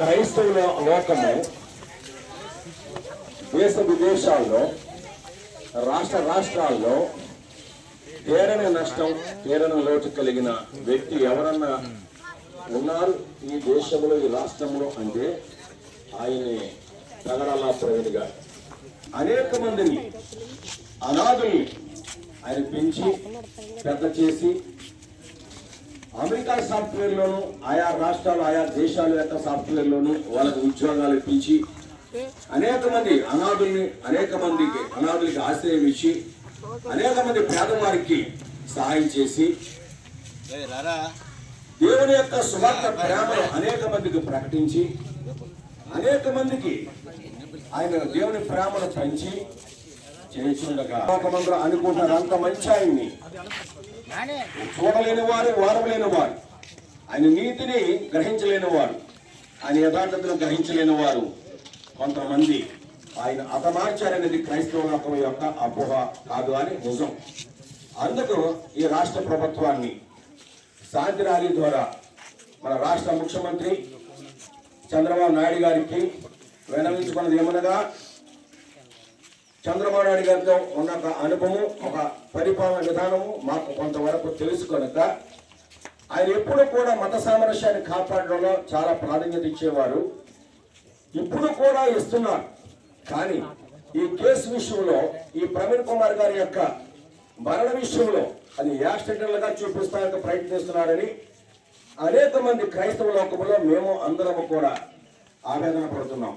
క్రైస్తవుల లోకము దేశ విదేశాల్లో రాష్ట్ర రాష్ట్రాల్లో తీరని నష్టం తీరని లోటు కలిగిన వ్యక్తి ఎవరన్నా ఉన్నారు ఈ దేశంలో ఈ రాష్ట్రంలో అంటే ఆయనే తగరల్లా ప్రవీణ్ గారు అనేక మందిని అనాథుల్ని ఆయన పెంచి పెద్ద చేసి అమెరికా సాఫ్ట్వేర్లోను ఆయా రాష్ట్రాలు ఆయా దేశాల యొక్క సాఫ్ట్వేర్లోను వాళ్ళకి ఉద్యోగాలు ఇప్పించి అనేక మంది అనాథుల్ని అనేక మందికి అనాథులకి ఆశ్రయం ఇచ్చి అనేక మంది పేదవారికి సహాయం చేసి దేవుని యొక్క సువార్త ప్రేమను అనేక మందికి ప్రకటించి అనేక మందికి ఆయన దేవుని ప్రేమను పంచి చేస్తుండగా అనుకుంటారు అంత మంచి ఆయన్ని. చూడలేని వారు వారలేని వారు ఆయన నీతిని గ్రహించలేని వారు ఆయన యథార్థతను గ్రహించలేని వారు కొంతమంది. ఆయన అతమార్చారనేది క్రైస్తవ లోకం యొక్క అపోహ కాదు అని నిజం. అందుకు ఈ రాష్ట్ర ప్రభుత్వాన్ని శాంతి ర్యాలీ ద్వారా మన రాష్ట్ర ముఖ్యమంత్రి చంద్రబాబు నాయుడు గారికి వినవించుకున్నది ఏమనగా చంద్రబాబు నాయుడు గారితో ఉన్న ఒక అనుభవం ఒక పరిపాలన విధానము మాకు కొంతవరకు తెలుసు కనుక ఆయన ఎప్పుడు కూడా మత సామరస్యాన్ని కాపాడడంలో చాలా ప్రాధాన్యత ఇచ్చేవారు. ఇప్పుడు కూడా ఇస్తున్నారు. కానీ ఈ కేసు విషయంలో ఈ ప్రవీణ్ కుమార్ గారి యొక్క మరణ విషయంలో అది యాక్సిడెంటల్గా చూపిస్తానికి ప్రయత్నిస్తున్నారని అనేక మంది క్రైస్తవ లోకంలో మేము అందరము కూడా ఆవేదన పడుతున్నాం.